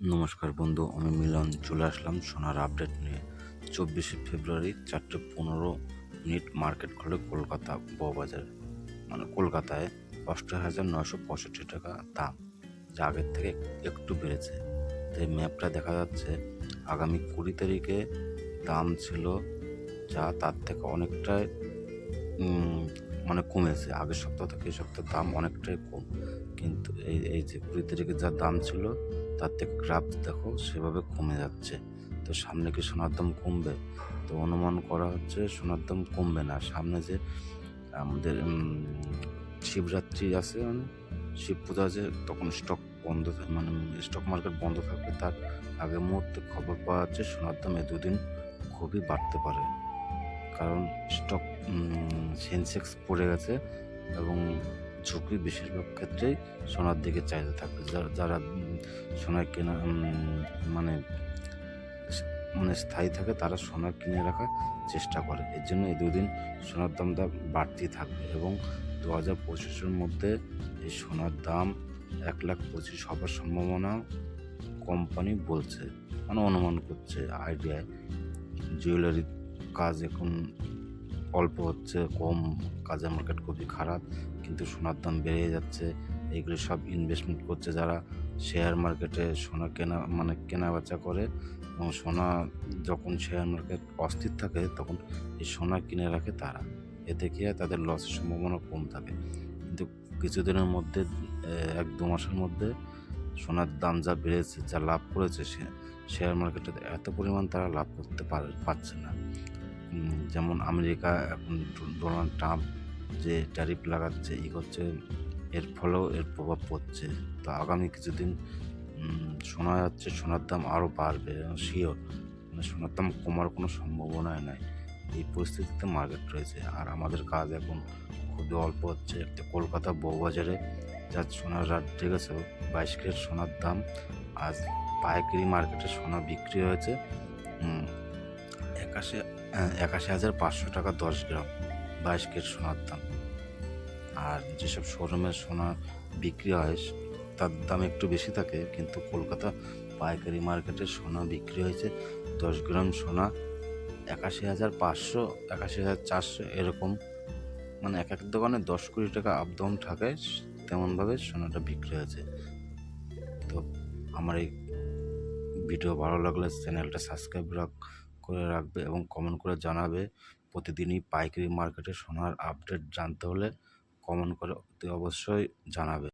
নমস্কার বন্ধু, আমি মিলন চলে আসলাম সোনার আপডেট নিয়ে। চব্বিশে ফেব্রুয়ারি, চারটে পনেরো মিনিট মার্কেট খোলে কলকাতা বউবাজার মানে কলকাতায় অষ্টআশি হাজার নশো পঁয়ষট্টি টাকা দাম, যা আগের থেকে একটু বেড়েছে। তাই ম্যাপটা দেখা যাচ্ছে, আগামী কুড়ি তারিখে দাম ছিল, যা তার থেকে অনেকটাই মানে কমেছে। আগের সপ্তাহ থেকে এই সপ্তাহের দাম অনেকটাই কম। কিন্তু এই এই যে কুড়ি তারিখে যা দাম ছিল, তার থেকে গ্রাফ দেখো সেভাবে কমে যাচ্ছে। তো সামনে কি সোনার দাম কমবে? তো অনুমান করা হচ্ছে সোনার দাম কমবে না। সামনে যে আমাদের শিবরাত্রি আছে মানে শিব পূজা আছে তখন স্টক বন্ধ মানে স্টক মার্কেট বন্ধ থাকবে তার আগে মুহূর্তে খবর পাওয়া যাচ্ছে সোনার দাম এ দুদিন খুবই বাড়তে পারে। কারণ স্টক সেন্সেক্স পড়ে গেছে এবং ঝুঁকি বেশিরভাগ ক্ষেত্রেই সোনার দিকে চাহিদা থাকবে। যারা যারা সোনা কেনা মানে মানে স্থায়ী থাকে তারা সোনা কিনে রাখার চেষ্টা করে। এর জন্য এই দুদিন সোনার দামটা বাড়তেই থাকবে এবং দু হাজার পঁচিশের মধ্যে এই সোনার দাম এক লাখ পঁচিশ হবার সম্ভাবনা কোম্পানি বলছে মানে অনুমান করছে, আইডিয়ায়, জুয়েলারি কাজ এখন অল্প হচ্ছে, কম। কাজের মার্কেট খুবই খারাপ, কিন্তু সোনার দাম বেড়ে যাচ্ছে। এগুলো সব ইনভেস্টমেন্ট করছে যারা শেয়ার মার্কেটে সোনা কেনা মানে কেনা বেচা করে। এবং সোনা যখন শেয়ার মার্কেট অস্থির থাকে, তখন এই সোনা কিনে রাখে তারা। এতে কি হয়? তাদের লসের সম্ভাবনা কম থাকে। কিন্তু কিছুদিনের মধ্যে এক দু মাসের মধ্যে সোনার দাম যা বেড়েছে, যা লাভ করেছে সে শেয়ার মার্কেটে এত পরিমাণ তারা লাভ করতে পারে, পারছে না। যেমন আমেরিকা, এখন ডোনাল্ড ট্রাম্প যে ট্যারিফ লাগাচ্ছে, ই করছে, এর ফলেও এর প্রভাব পড়ছে। তো আগামী কিছুদিন শোনা যাচ্ছে সোনার দাম আরও বাড়বে শিওর মানে সোনার দাম কমার কোনো সম্ভাবনাই নাই। এই পরিস্থিতিতে মার্কেট রয়েছে। আর আমাদের কাজ এখন খুবই অল্প হচ্ছে। একটা কলকাতা বউবাজারে যা সোনার রাত ঢেকেছে বাইশ ক্যারেট সোনার দাম আজ পাইকারি মার্কেটে সোনা বিক্রি হয়েছে একাশি একাশি হাজার পাঁচশো টাকা দশ গ্রাম, বাইশ ক্যারেট সোনার দাম। আর যেসব শোরুমে সোনা বিক্রি হয়, তার দাম একটু বেশি থাকে, কিন্তু কলকাতা পাইকারি মার্কেটে সোনা বিক্রি হয়েছে দশ গ্রাম সোনা একাশি হাজার পাঁচশো, একাশি হাজার চারশো এরকম। মানে এক এক দোকানে দশ কোটি টাকা আপ থাকে তেমনভাবে সোনাটা বিক্রি হয়েছে। তো আমার এই ভিডিও ভালো লাগলে চ্যানেলটা সাবস্ক্রাইব রাখ করে রাখবে এবং কমেন্ট করে জানাবে। প্রতিদিনই পাইকারি মার্কেটে সোনার আপডেট জানতে হলে কমেন্ট করে অতি অবশ্যই জানাবে।